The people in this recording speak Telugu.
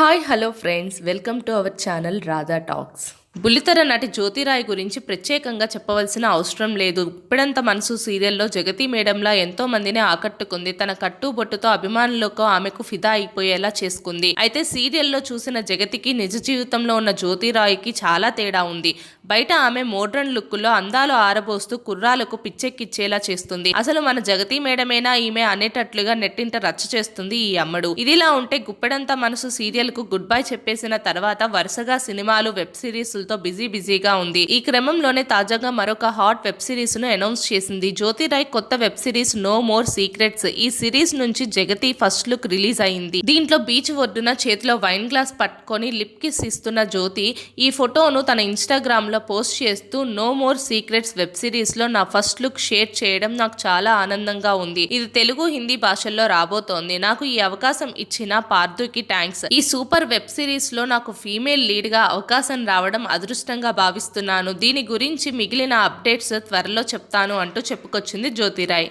Hi, hello friends, welcome to our channel Radha Talks. బుల్లితెర నటి జ్యోతిరాయ్ గురించి ప్రత్యేకంగా చెప్పవలసిన అవసరం లేదు ఇప్పుడంత మనసు సీరియల్లో జగతి మేడంలా ఎంతో మందిని ఆకట్టుకుంది తన కట్టుబొట్టుతో అభిమానులకు ఆమెకు ఫిదా అయిపోయేలా చేసుకుంది అయితే సీరియల్లో చూసిన జగతికి నిజ జీవితంలో ఉన్న జ్యోతిరాయ్కి చాలా తేడా ఉంది బయట ఆమె మోడ్రన్ లుక్లో అందాలు ఆరబోస్తూ కుర్రాలకు పిచ్చెక్కిచ్చేలా చేస్తుంది అసలు మన జగతి మేడమేనా ఈమె అనేటట్లుగా నెట్టింట రచ్చ చేస్తుంది ఈ అమ్మడు ఇదిలా ఉంటే గుప్పెడంత మనసు సీరియల్కు గుడ్ బై చెప్పేసిన తర్వాత వరుసగా సినిమాలు వెబ్ సిరీస్ తో బిజీ బిజీగా ఉంది ఈ క్రమంలోనే తాజాగా మరొక హాట్ వెబ్ సిరీస్ ను అనౌన్స్ చేసింది జ్యోతి రాయ్ కొత్త web series no more secrets ఈ సిరీస్ నుంచి జగతి ఫస్ట్ లుక్ రిలీజ్ అయింది దీంట్లో బీచ్ ఒడ్డున చేతిలో వైన్ గ్లాస్ పట్టుకొని లిప్ కిస్ ఇస్తున్న జ్యోతి ఈ ఫోటోను తన ఇన్స్టాగ్రామ్ లో పోస్ట్ చేస్తూ no more secrets web series లో నా ఫస్ట్ లుక్ షేర్ చేయడం నాకు చాలా ఆనందంగా ఉంది ఇది తెలుగు హిందీ భాషల్లో రాబోతోంది నాకు ఈ అవకాశం ఇచ్చిన పార్థుకి థ్యాంక్స్ ఈ సూపర్ వెబ్ సిరీస్ లో నాకు ఫీమేల్ లీడ్ గా అవకాశం రావడం అదృష్టంగా భావిస్తున్నాను దీని గురించి మిగిలిన అప్డేట్స్ త్వరలో చెప్తాను అంటూ చెప్పుకొచ్చింది జ్యోతిరాయ్